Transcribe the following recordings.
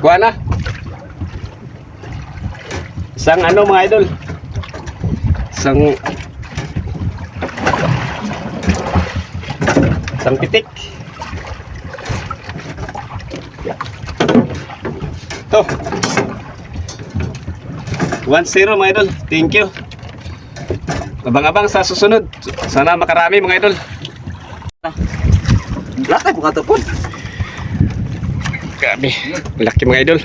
Kuha na. Isang ano mga idol? Isang Isang pitik. To. 1-0 mga idol. Thank you. Abang-abang sa susunod. Sana makarami mga idol. Ka to po. Grabe. Laki mga idol.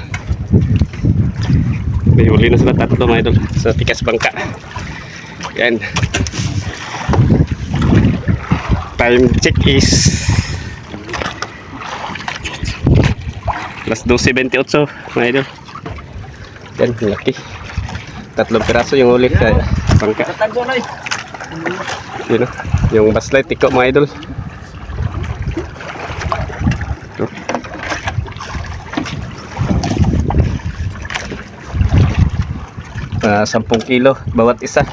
May huli na sila tatlo mga idol sa tikas bangka. Yan. Time check is Plus 12.28 mga idol. Yan, laki. Tatlong piraso yung huli sa bangka. Yun o. Yung baslight, tiko mga idol. Ah, 10 kilo bawat isa.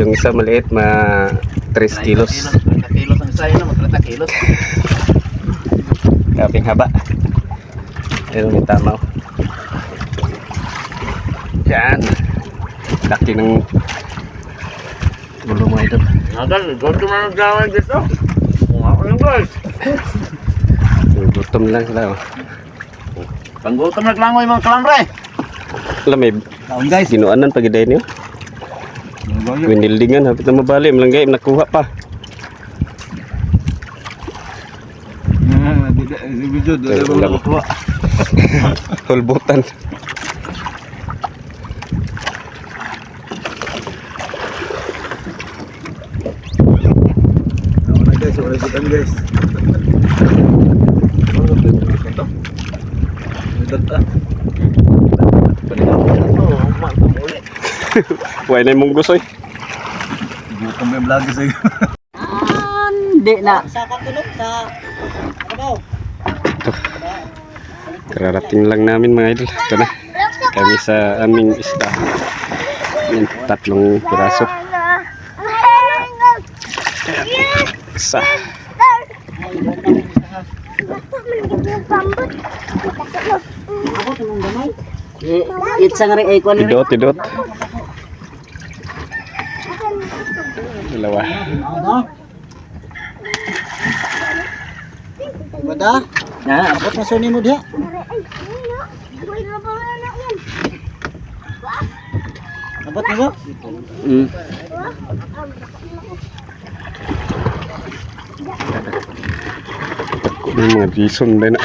Yung isa maliit, ma 3 kilos. 30 kilos ang isa yun. Mag 30 kilos. Kaping haba. Ayun, may tama oh. Yan. Laki ng ulo mga idol. Nagal, goto man ang gawin dito. Kung ako lang guys. Gutom lang sila oh. Panggutom na lang mga kalambre. Alam, Kaon guys. Sinuanan pag iday niyo. Winildingan hapit na mabali, malangay nakuha pa. Ko. Hulbutan. Wala guys, wala gutan guys. Why na mong gusoy. Gutom yung vlog sa'yo. Hindi na. Kararating lang namin mga idol. Ito na. Kami sa aming isda. Yan, tatlong piraso. Isa. Tidot, tidot. Dalawa. Bada. Na, abot na suni mo diha. Abot na ba? Mm. Mga bison din na.